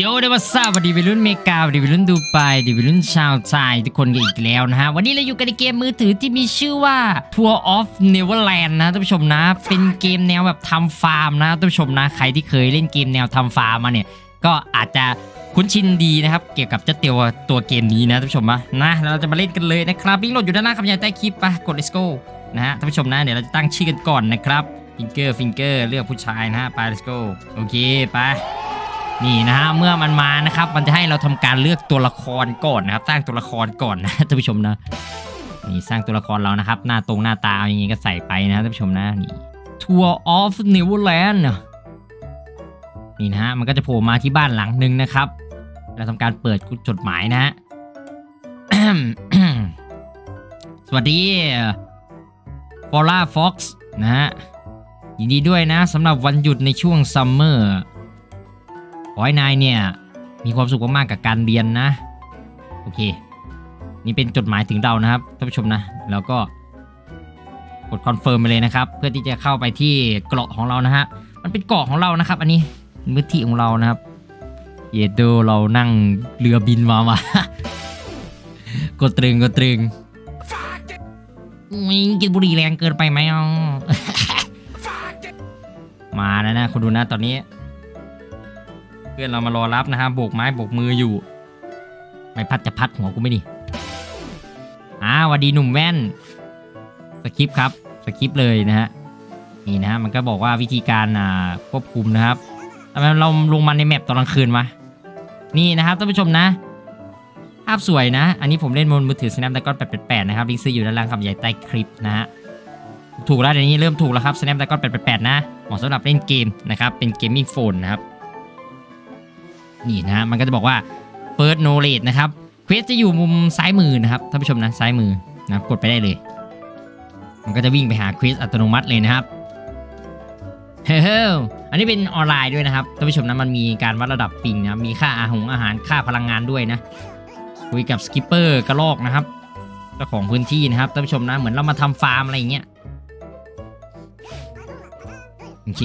โยได้ว่าทราบวัสดีวัยรุ่นเมกาวัสดีวัยรุ่นดูไบวัสดีวัยรุ่นชาวไทยทุกคนกันอีกแล้วนะฮะ วันนี้เราอยู่กันในเกมมือถือที่มีชื่อว่า Tour of Neverland นะท่านผู้ชมนะ เป็นเกมแนวแบบทำฟาร์มนะท่านผู้ชมนะ ใครที่เคยเล่นเกมแนวทำฟาร์มมาเนี่ย ก็อาจจะคุ้นชินดีนะครับ เกี่ยวกับเจ้าเตียวตัวเกมนี้นะท่านผู้ชมนะนะเราจะมาเล่นกันเลยนะครับลิงก์โหลดอยู่ด้านล่างคำยายใต้คลิปไปกด let's go นะฮะท่านผู้ชมนะเดี๋ยวเราจะตั้งชื่อกันก่อนนะครับฟิงเกอร์ฟิงเกอร์เลือกผู้ชายนะฮะไป let's go โอเคไป นี่นะฮะเมื่อมันมานะครับ มันจะให้เราทำการเลือกตัวละครก่อนนะครับ สร้างตัวละครก่อนนะท่านผู้ชมนะนี่สร้างตัวละครเรานะครับ หน้าตรงหน้าตาอย่างงี้ก็ใส่ไปนะท่านผู้ชมนะนี่ Tour of Neverland นี่นะฮะมันก็จะโผล่มาที่บ้านหลังหนึ่งนะครับ เราทำการเปิดจดหมายนะฮะสวัสดีฟอร่าฟ็อกซ์นะฮะยินดีด้วยนะสำหรับวันหยุดในช่วงซัมเมอร์ อให้นายเนี่ย มีความสุขมากๆกับการเรียนนะ โอเค นี่เป็นจดหมายถึงเรานะครับท่านผู้ชมนะ แล้วก็กดคอนเฟิร์มไปเลยนะครับ เพื่อที่จะเข้าไปที่เกราะของเรานะฮะ มันเป็นเกาะของเรานะครับ อันนี้พื้นที่ของเรานะครับ เยโดเรานั่งเรือบินมามา กดตรึงกดตรึงมิงกินบุหรี่แรงเกินไปไหมอ๋อมาแล้วนะคุณดูนะตอนนี้ พื่อนเรามารอรับนะฮะโบกไม้โบกมืออยู่ ไม่พัดจะพัดหัวกูไม่ดิอ่าหวัสดีหนุ่มแว่นสคริปครับสคริปเลยนะฮะนี่นะฮะมันก็บอกว่าวิธีการอ่าควบคุมนะครับทำไมเราลงมาในแมปตอนกลางคืนวะนี่นะครับท่านผู้ชมนะ ภาพสวยนะ อันนี้ผมเล่นบนมือถือ Snapdragon 888 นะครับลิงก์ซื้ออยู่ด้านล่างคำใหญ่ใต้คลิปนะฮะถูกแล้วเดี๋ยวนี้เริ่มถูกแล้วครับ Snapdragon 888 นะเหมาะสำหรับเล่นเกมนะครับเป็นเกมมิ่งโฟนนะครับ นี่นะฮะมันก็จะบอกว่า First Knowledge นะครับเควสจะอยู่มุมซ้ายมือนะครับท่านผู้ชมนะซ้ายมือนะครับกดไปได้เลย มันก็จะวิ่งไปหาเควสอัตโนมัติเลยนะครับเฮ้ยอันนี้เป็นออนไลน์ด้วยนะครับท่านผู้ชมนะมันมีการวัดระดับปิงนะมีค่าอาหงอาหารค่าพลังงานด้วยนะคุยกับสกิปเปอร์กระลอกนะครับเจ้าของพื้นที่นะครับท่านผู้ชมนะเหมือนเรามาทำฟาร์มอะไรอย่างเงี้ยโอเค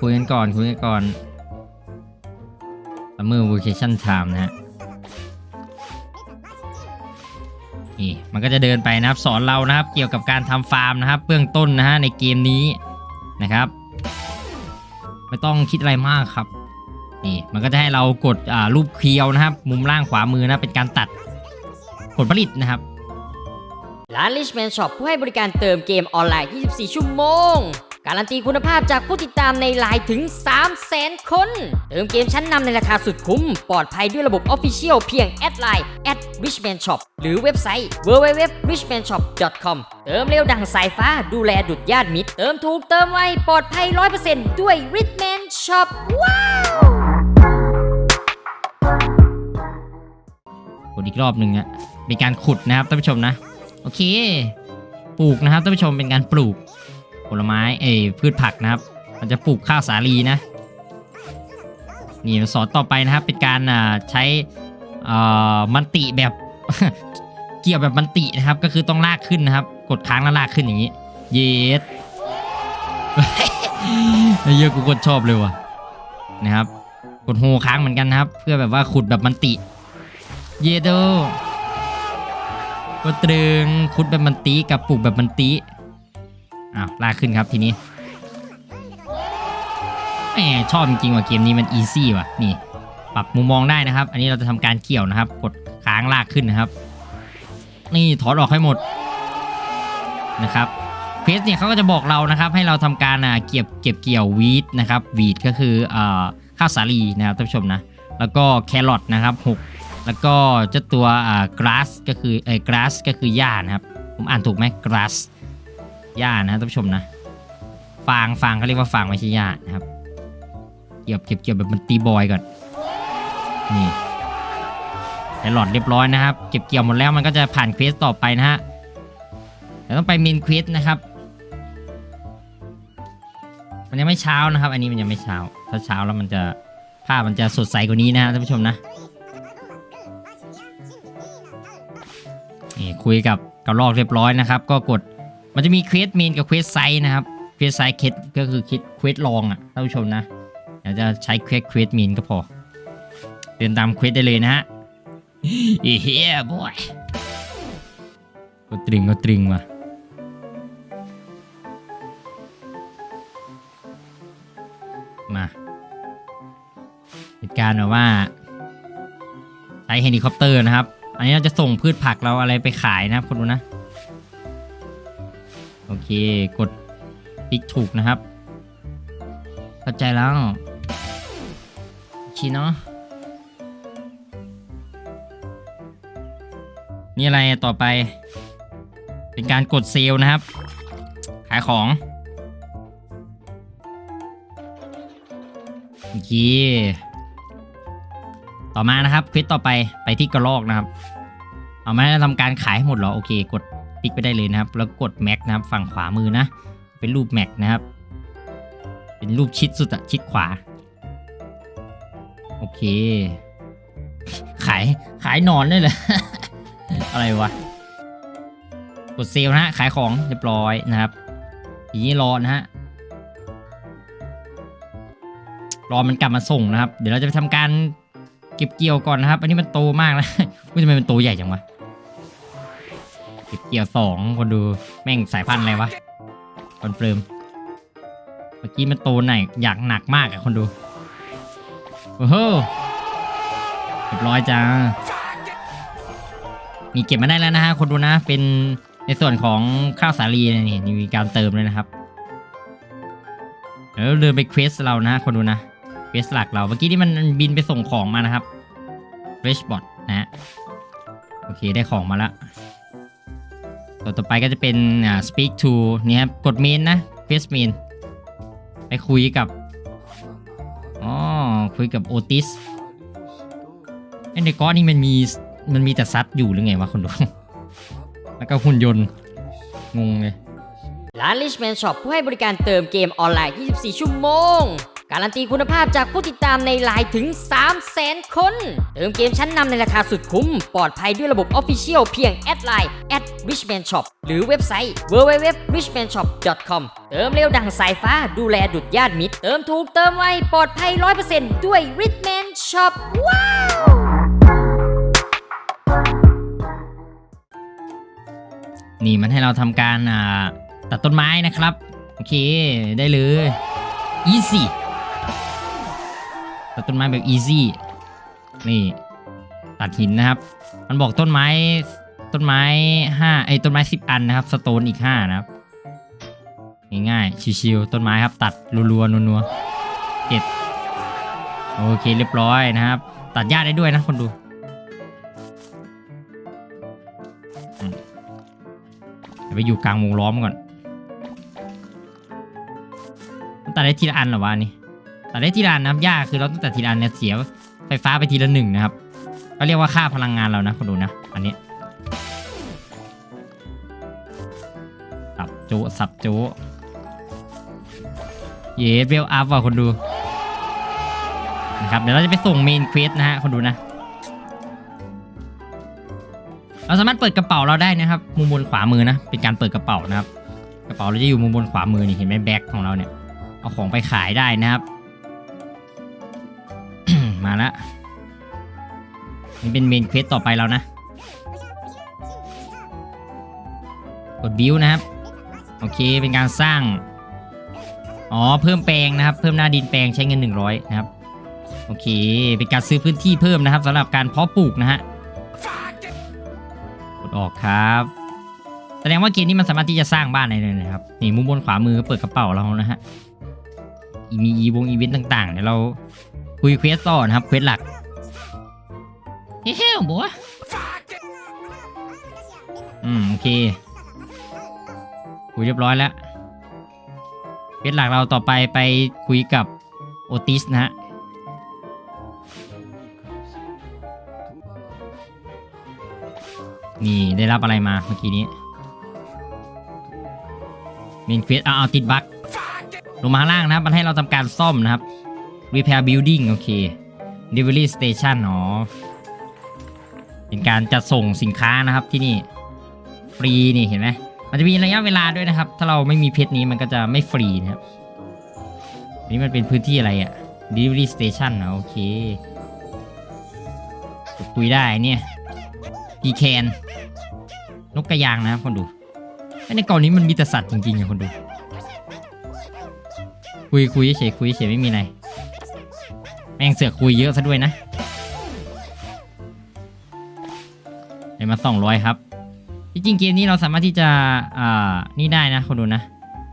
คุยกันก่อนคุยกันก่อน Summer Vacation Time นะฮะนี่มันก็จะเดินไปนะครับสอนเรานะครับ เกี่ยวกับการทำฟาร์มนะครับเบื้องต้นนะฮะในเกมนี้นะครับ ไม่ต้องคิดอะไรมากครับนี่มันก็จะให้เรากดอ่ารูปเคียวนะครับ มุมล่างขวามือนะเป็นการตัดผลผลิตนะครับร้าน Richman Shop ผู้ให้บริการเติมเกมออนไลน์ 24 ชั่วโมง การันตีคุณภาพจากผู้ติดตามในไลน์ถึง 300,000 คน เติมเกมชั้นนำในราคาสุดคุ้ม ปลอดภัยด้วยระบบ Official เพียงแอดไลน์ at richman shop หรือเว็บไซต์ www.richmanshop.com เติมเร็วดังสายฟ้าดูแลดุดญาติมิตร เติมถูกเติมไวปลอดภัย 100%ด้วย Richman Shop ว้าวกดอีกรอบหนึ่งอะเป็นการขุดนะครับท่านผู้ชมนะ โอเค ปลูกนะครับท่านผู้ชมเป็นการปลูก ผลไม้เอยพืชผักนะครับ มันจะปลูกข้าวสาลีนะ นี่สอนต่อไปนะครับเป็นการอ่าใช้มันติแบบเกี่ยวแบบมันตินะครับ ก็คือต้องลากขึ้นนะครับ กดค้างแล้วลากขึ้นอย่างนี้ เยสเยอะกูกดชอบเลยว่ะนะครับ กดโฮค้างเหมือนกันนะครับ เพื่อแบบว่าขุดแบบมันติ เยโดก็ตรึงคุดแบบมันตีกับปลูกแบบมันตี อ้าวลากขึ้นครับทีนี้แหมชอบจริงๆว่ะเกมนี้มันอีซี่ว่ะนี่ปรับมุมมองได้นะครับ อันนี้เราจะทำการเกี่ยวนะครับ กดค้างลากขึ้นนะครับ นี่ถอดออกให้หมดนะครับเพจเนี่ยเขาก็จะบอกเรานะครับ ให้เราทำการอ่าเก็บเก็บเกี่ยววีดนะครับวีดก็คืออ่าข้าวสาลีนะครับท่านผู้ชมนะแล้วก็แครอทนะครับหกแล้วก็เจ้าตัวอ่า grass ก็คือเอ้ grass ก็คือหญ้านะครับ ผมอ่านถูกไหม grass หญ้านะท่านผู้ชมนะ ฟางฟางเขาเรียกว่าฟางไม่ใช่หญ้านะครับ เกี่ยวเก็บเกี่ยวแบบมันตีบอยก่อน นี่แต่หลอดเรียบร้อยนะครับ เก็บเกี่ยวหมดแล้วมันก็จะผ่านเควสต่อไปนะฮะแต่ต้องไปเมนเควสนะครับ มันยังไม่เช้านะครับ อันนี้มันยังไม่เช้า ถ้าเช้าแล้วมันจะภาพมันจะสดใสกว่านี้นะฮะท่านผู้ชมนะนี่คุยกับกับลอกเรียบร้อยนะครับ ก็กด มันจะมีเควสเมนกับเควสไซส์นะครับเควสไซส์เคสก็คือคิดเควสลองอะท่านผู้ชมนะเดี๋ยวจะใช้เควสเควสเมนก็พอ เดินตามเควสได้เลยนะฮะเฮียบอยก็ตรึงก็ตรึงว่ะมาเหตุการณ์แบบว่าใช้เฮลิคอปเตอร์นะครับ อันนี้เราจะส่งพืชผักเราอะไรไปขายนะครับคุณดูนะ เค กดติ๊กถูกนะครับ เข้าใจแล้วชีเนาะนี่อะไรต่อไป เป็นการกดเซลล์นะครับ ขายของโอเคต่อมานะครับควิสต่อไปไปที่กระลอกนะครับ เอามาทำการขายให้หมดเหรอ โอเค กด ติ๊กไปได้เลยนะครับ แล้วกดแม็กนะครับฝั่งขวามือนะ เป็นรูปแม็กนะครับ เป็นรูปชิดสุดอะชิดขวา โอเค ขายขายนอนได้เลยอะไรวะ กดเซลนะฮะ ขายของเรียบร้อยนะครับทีนี้รอนะฮะรอมันกลับมาส่งนะครับ เดี๋ยวเราจะไปทำการเก็บเกี่ยวก่อนนะครับ อันนี้มันโตมากนะว่าทำไมมันโตใหญ่จังวะ เก็บเกี่ยวสองคนดูแม่งสายพันธุ์อะไรวะคอนเฟิร์มเมื่อกี้มันโตไหนอยากหนักมากอะคนดูโอ้โหเรียบร้อยจ้ามีเก็บมาได้แล้วนะฮะคนดูนะเป็นในส่วนของข้าวสาลีนี่นี่มีการเติมเลยนะครับเดี๋ยวเดินไปเควสเรานะคนดูนะเควสหลักเราเมื่อกี้ที่มันบินไปส่งของมานะครับ Fresh Bot นะฮะโอเคได้ของมาแล้ว ตัวต่อไปก็จะเป็นอ่า speak to นี่ครับ กด main นะ quiz main ไปคุยกับ อ๋อ คุยกับโอติสไอ้ในก้อนนี่มันมีมันมีแต่ซัดอยู่หรือไงวะคนดู แล้วก็หุ่นยนต์ งงเลย ร้าน Richman Shop ผู้ให้บริการเติมเกมออนไลน์ 24 ชั่วโมง การันตีคุณภาพจากผู้ติดตามในไลน์ถึง 300,000คน เติมเกมชั้นนำในราคาสุดคุ้ม ปลอดภัยด้วยระบบ Official เพียงแอดไลน์ @richman shop หรือเว็บไซต์ www.richmanshop.com เติมเร็วดังสายฟ้าดูแลดุดญาติมิตร เติมถูกเติมไวปลอดภัย 100%ด้วย Richman Shop ว้าวนี่มันให้เราทำการตัดต้นไม้นะครับ โอเค ได้เลย easy ตัดต้นไม้แบบ easy นี่ตัดหินนะครับ มันบอกต้นไม้ต้นไม้ห้าไอ้ต้นไม้สิบอันนะครับสโตนอีกห้านะครับง่ายๆชิวๆต้นไม้ครับ ตัดรัวๆนัวๆเจ็ดโอเคเรียบร้อยนะครับ ตัดหญ้าได้ด้วยนะคนดูไปอยู่กลางวงล้อมก่อน ตัดได้ทีละอันหรอวะอันนี่ ตัดได้ทีละอันนะครับยากคือเราต้องตัดทีละอันเนี่ยเสียไฟฟ้าไปทีละหนึ่งนะครับก็เรียกว่าค่าพลังงานเรานะคนดูนะ อันนี้สับโจะสับโจะเยสเวลอัพว่ะคนดูนะครับเดี๋ยวเราจะไปส่งเมนเควสนะฮะคนดูนะ เราสามารถเปิดกระเป๋าเราได้นะครับ มุมบนขวามือนะ เป็นการเปิดกระเป๋านะครับ กระเป๋าเราจะอยู่มุมบนขวามือนี่เห็นไหมแบ็คของเราเนี่ยเอาของไปขายได้นะครับ มาแล้วนี่เป็นเมนเควสต่อไปแล้วนะ กดบิวนะครับ โอเคเป็นการสร้าง อ๋อเพิ่มแปลงนะครับ เพิ่มหน้าดินแปลงใช้เงิน 100 นะครับ โอเค เป็นการซื้อพื้นที่เพิ่มนะครับสำหรับการเพาะปลูกนะฮะกดออกครับแสดงว่าเกมนี้มันสามารถที่จะสร้างบ้านได้เลยนะครับนี่มุมบนขวามือเปิดกระเป๋าเรานะฮะมีอีวงอีเวนต์ต่างๆเดี๋ยวเรา คุยเควสต่อนะครับเควสหลักเฮ้ยบัวอืมโอเคคุยเรียบร้อยแล้วเควสหลักเราต่อไปไปคุยกับโอติสนะฮะนี่ได้รับอะไรมาเมื่อกี้นี้เมนเควสเอาเอาติดบั๊กลงมาข้างล่างนะครับ มันให้เราทำการซ่อมนะครับ repair building โอเค delivery station อ๋อ เป็นการจัดส่งสินค้านะครับที่นี่ ฟรีนี่เห็นไหม มันจะมีระยะเวลาด้วยนะครับ ถ้าเราไม่มีเพชรนี้มันก็จะไม่ฟรีนะครับ นี่มันเป็นพื้นที่อะไรอะ delivery station นะโอเคคุยได้เนี่ยพีแคนนกกระยางนะครับคนดูในกล่อนี้มันมีแต่สัตว์จริงๆอะคนดู คุยคุยเฉยคุยเฉยไม่มีอะไร แม่งเสือกคุยเยอะซะด้วยนะได้มาสองร้อยครับ จริงๆเกมนี้เราสามารถที่จะอ่านี่ได้นะคนดูนะ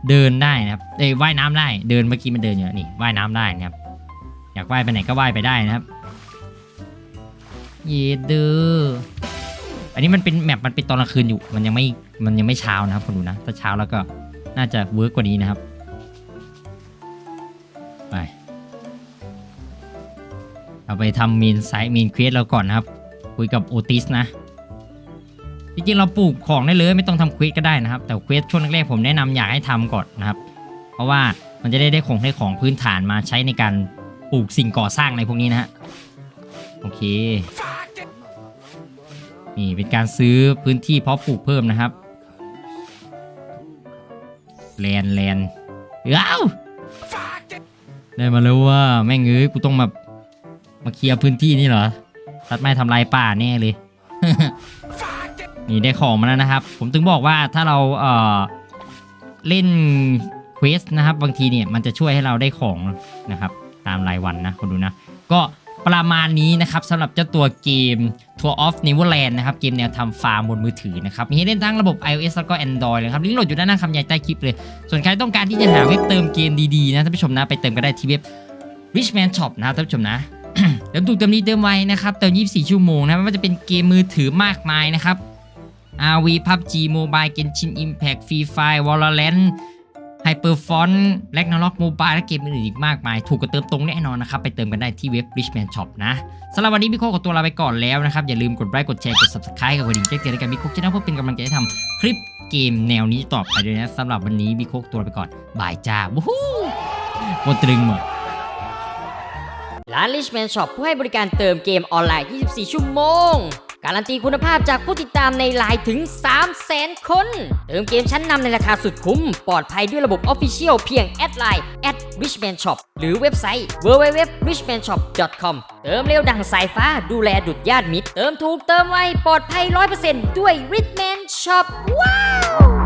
เดินได้นะครับเอ้ยว่ายน้ำได้ เดินเมื่อกี้มันเดินอยู่นี่ว่ายน้ำได้นะครับ อยากว่ายไปไหนก็ว่ายไปได้นะครับ เยเดออันนี้มันเป็นแมปมันเป็นตอนกลางคืนอยู่ มันยังไม่ มันยังไม่เช้านะครับคนดูนะ ถ้าเช้าแล้วก็น่าจะเวิร์กกว่านี้นะครับ ไป เอาไปทำมีนไซต์มีนเควสเราก่อนนะครับ คุยกับโอติสนะ จริงๆเราปลูกของได้เลยไม่ต้องทำเควสก็ได้นะครับ แต่เควสช่วงแรกๆผมแนะนำอยากให้ทำก่อนนะครับ เพราะว่ามันจะได้ได้ของได้ของพื้นฐานมาใช้ในการปลูกสิ่งก่อสร้างในพวกนี้นะฮะ โอเค นี่เป็นการซื้อพื้นที่เพาะปลูกเพิ่มนะครับแลนแลนเอ้าได้มาแล้วว่าแม่งเอ้ยกูต้องมา มาเคลียร์พื้นที่นี่เหรอ ตัดไม้ทำลายป่าแน่เลย นี่ได้ของมาแล้วนะครับ ผมถึงบอกว่าถ้าเราเอ่อเล่นเควสนะครับ บางทีเนี่ยมันจะช่วยให้เราได้ของนะครับ ตามรายวันนะคนดูนะ ก็ประมาณนี้นะครับสำหรับเจ้าตัวเกม Tour of Neverland นะครับ เกมแนวทำฟาร์มบนมือถือนะครับ มีให้เล่นทั้งระบบ iOS แล้วก็ Android เลยครับ ลิงก์โหลดอยู่ด้านหน้าคำใหญ่ใต้คลิปเลย ส่วนใครต้องการที่จะหาเว็บเติมเกมดี ๆ นะท่านผู้ชมนะ ไปเติมก็ได้ที่เว็บ Richman Shop นะครับท่านผู้ชมนะ เติมถูกเติมดีเติมไวนะครับเติม 24 ชั่วโมงนะไม่ว่าจะเป็นเกมมือถือมากมายนะครับ RV PUBG Mobile Genshin Impact Free Fire Valorant Hyperfont Ragnarok Mobile และเกมอื่นอีกมากมาย ถูกกว่าเติมตรงแน่นอนนะครับ ไปเติมกันได้ที่เว็บ Richman Shop นะสำหรับวันนี้พี่โคกับตัวลาไปก่อนแล้วนะครับ อย่าลืมกดไลค์กดแชร์กด Subscribe กับกระดิ่งแจ้งเตือนกันพี่โคจะได้เพื่อเป็นกำลังใจให้ทำคลิปเกมแนวนี้ต่อไปด้วยนะสำหรับวันนี้พี่โคกตัวลาไปก่อนบายจ้าวู้ฮู้หมดตรึงหมด ร้าน Richman Shop ผู้ให้บริการเติมเกมออนไลน์ 24 ชั่วโมง การันตีคุณภาพจากผู้ติดตามในไลน์ถึง 300,000 คน เติมเกมชั้นนำในราคาสุดคุ้ม ปลอดภัยด้วยระบบ Official เพียงแอดไลน์ @richman shop หรือเว็บไซต์ www.richmanshop.com เติมเร็วดังสายฟ้าดูแลดุดญาติมิตร เติมถูกเติมไว ปลอดภัย 100%ด้วย Richman Shop ว้าว